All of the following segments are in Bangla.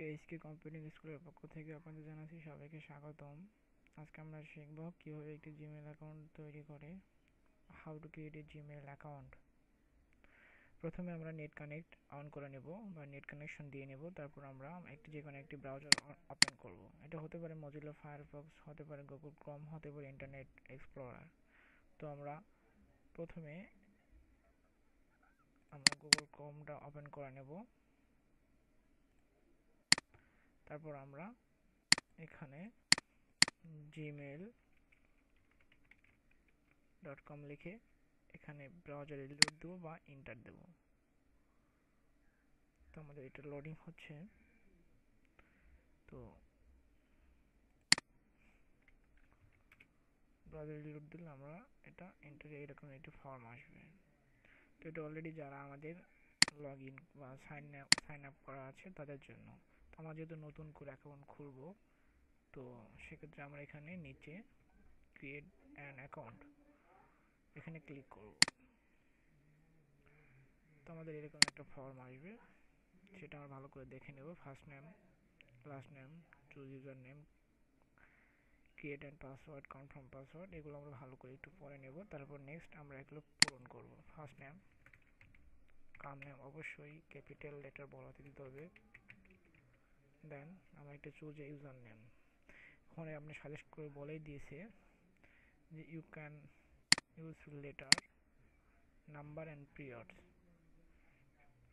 কেএসকে কম্পিউটিং স্কুলের পক্ষ থেকে আপনাদের জানাচ্ছি সবাইকে স্বাগতম। আজকে আমরা শিখব কীভাবে একটি জিমেল অ্যাকাউন্ট তৈরি করে। How to create a Gmail account প্রথমে আমরা নেট কানেক্ট অন করে নেব বা নেট কানেকশন দিয়ে নেব। তারপর আমরা একটি যে কোনো একটি ব্রাউজার ওপেন করব। এটা হতে পারে মজিলা ফায়ারফক্স হতে পারে গুগল ক্রম হতে পারে ইন্টারনেট এক্সপ্লোরার তো আমরা প্রথমে আমরা গুগল ক্রমটা ওপেন করে নেব। তারপর আমরা এখানে জিমেল ডট কম লিখে এখানে ব্রাউজারে লোড দেবো বা ইন্টার দেব। তো আমাদের এটা লোডিং হচ্ছে। তো ব্রাউজারে লোড দিলে আমরা এটা এন্টারে এরকম একটি ফর্ম আসবে। তো এটা অলরেডি যারা আমাদের লগ ইন বা সাইন সাইন আপ করা আছে তাদের জন্য। আমার যেহেতু নতুন করে অ্যাকাউন্ট খুলব, তো সেক্ষেত্রে আমরা এখানে নিচে ক্রিয়েট অ্যান অ্যাকাউন্ট এখানে ক্লিক করব। তো আমাদের এরকম একটা ফর্ম আসবে, সেটা আমরা ভালো করে দেখে নেব। First name last name choose user name create and password confirm password এগুলো আমরা ভালো করে একটু পরে নেব। তারপর নেক্সট আমরা এগুলো পূরণ করব। ফার্স্ট নেম কাম নেম অবশ্যই ক্যাপিটাল লেটার বলাতে দিতে হবে। দেন, আমার একটা চুজ ইউজার নেম। ওখানে আপনি সাজেস্ট করে বলেই দিয়েছে যে you can use letter number and periods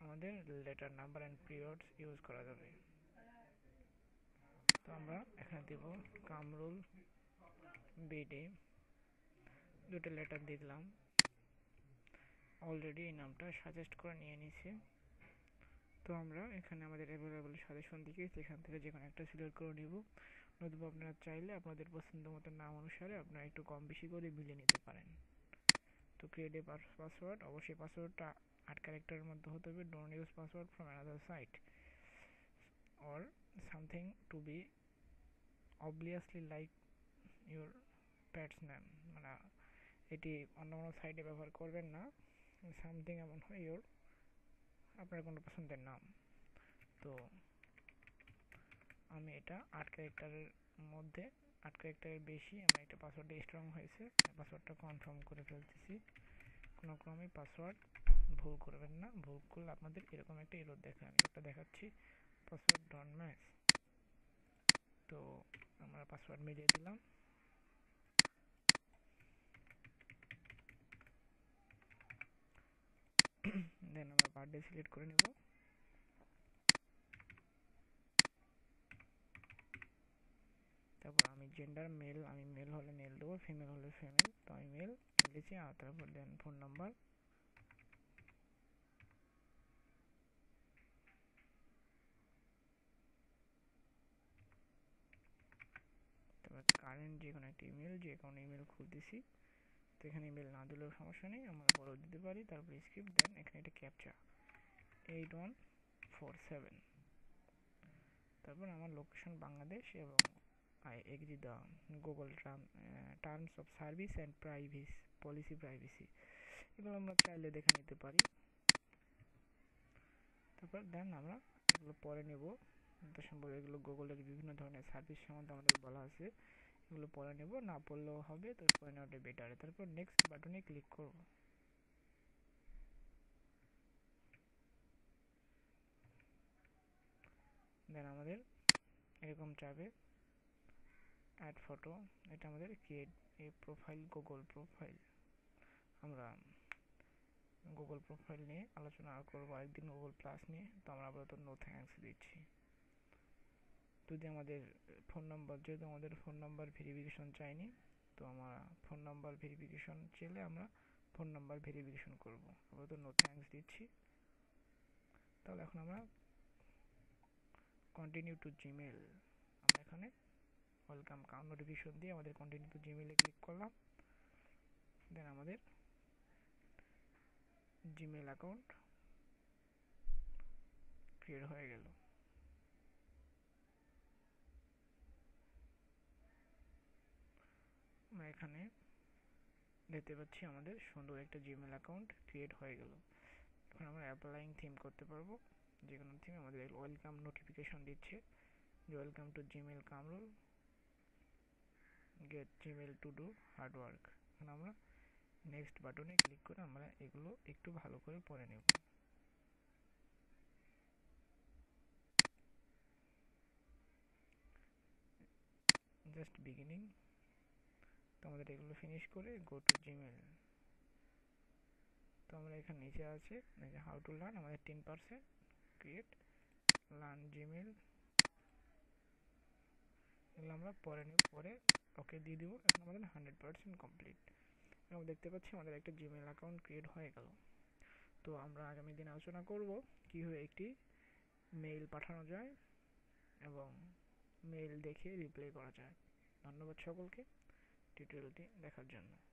আমাদের letter number and periods use করা যাবে। তো আমরা এখানে দেব কামরুল বিডি দুটো লেটার দিলাম। অলরেডি এই নামটা সাজেস্ট করে নিয়ে নিছি তো আমরা এখানে আমাদের অ্যাভেলেবল সাজেশন দিকে সেখান থেকে যে কোনো একটা সিলেক্ট করে নেব। নতুবা আপনারা চাইলে আপনাদের পছন্দ মতো নাম অনুসারে আপনারা একটু কম বেশি করে মিলিয়ে নিতে পারেন। তো ক্রিয়েট এ পাসওয়ার্ড অবশ্যই পাসওয়ার্ডটা আট ক্যারেক্টারের মধ্যে হতে হবে। Don't use password from another site or something to be obviously like your pet's name মানে এটি অন্য কোনো সাইটে ব্যবহার করবেন না। সামথিং এমন হয় ইউর আপনার কোনো পছন্দের নাম। তো আমি এটা আট ক্যারেক্টারের মধ্যে, আট ক্যারেক্টারের বেশি, আমার এটা পাসওয়ার্ডটা স্ট্রং হয়েছে। পাসওয়ার্ডটা কনফার্ম করে ফেলতেছি। কোনো ক্রমে পাসওয়ার্ড ভুল করবেন না। ভুল করলে আপনাদের এরকম একটা এরর দেখে, আমি একটা দেখাচ্ছি। পাসওয়ার্ড ডন ম্যাচ তো আমরা পাসওয়ার্ড মিলিয়ে দিলাম দেন আমরা বার্থডে সিলেক্ট করে নেব। তারপর আমি জেন্ডার মেল আমি মেল হলে মেল দেবো ফিমেল হলে ফিমেল তো আমি মেল লিখেছি আর তারপর দেন ফোন নাম্বার তারপর কারেন্ট যে কোনো একটা ইমেল যে কোনো ইমেল খুলতেছি তো এখানে ইমেল না দিলেও সমস্যা নেই, আমরা বড় দিতে পারি, তারপর স্ক্রিপ্ট দেন এখানে এটা captcha eight one four seven তারপর আমার লোকেশন বাংলাদেশ এবং I agree the Google terms of service and privacy policy privacy এগুলো আমরা চাইলে দেখে নিতে পারি। তারপর দেন আমরা এগুলো পরে নেব। তো সম্ভব এগুলো গুগলের বিভিন্ন ধরনের সার্ভিস সম্বন্ধে আমাদের বলা আছে। এগুলো পরে নেব। না পড়লেও হবে তো পরে নেওয়াটা বেটার তারপর নেক্সট বাটনে ক্লিক করব। দেন আমাদের এরকম চাবে অ্যাড ফটো এটা আমাদের create a profile Google profile আমরা গুগল প্রোফাইল নিয়ে আলোচনা আর করব একদিন গুগল প্লাস নিয়ে। তো আমরা আপাতত নো থ্যাঙ্কস দিচ্ছি। যদি আমাদের ফোন নাম্বার যেহেতু আমাদের ফোন নাম্বার ভেরিফিকেশন চাইনি, তো আমরা ফোন নাম্বার ভেরিফিকেশন চেলে আমরা ফোন নাম্বার ভেরিফিকেশন করব। আপাতত নো থ্যাঙ্কস দিচ্ছি। তাহলে এখন আমরা কন্টিনিউ টু জিমেল আমরা এখানে ওয়েলকাম কাউন্ট নোটিফিকেশন দিয়ে আমাদের কন্টিনিউ টু জিমেলে ক্লিক করলাম। দেন আমাদের জিমেল অ্যাকাউন্ট ক্রিয়েট হয়ে গেল। আমরা এখানে দেখতে পাচ্ছি আমাদের সুন্দর একটা জিমেল অ্যাকাউন্ট ক্রিয়েট হয়ে গেল। এখন আমরা অ্যাপ্লাইং থিম করতে পারব। যে কোনো থিম আমাদের ওয়েলকাম নোটিফিকেশন দিচ্ছে, যে welcome to Gmail Kamrul get Gmail to do hard work এখন আমরা নেক্সট বাটনে ক্লিক করে আমরা এগুলো একটু ভালো করে পড়ে নেব। জাস্ট বিগিনিং তো আমাদের এগুলো ফিনিশ করে গো টু জিমেল তো আমরা এখানে নিচে আছে হাউ টু লার্ন আমাদের ten percent create learn Gmail এগুলো আমরা পরে নেব, পরে ওকে দিয়ে দেবো। এখন আমাদের হান্ড্রেড পার্সেন্ট কমপ্লিট এবং দেখতে পাচ্ছি আমাদের একটা জিমেল অ্যাকাউন্ট ক্রিয়েট হয়ে গেল। তো আমরা আগামী দিন আলোচনা করব কীভাবে একটি মেইল পাঠানো যায় এবং মেইল দেখে রিপ্লাই করা যায়। ধন্যবাদ সকলকে। টিউটোরিয়ালটি দেখার জন্য।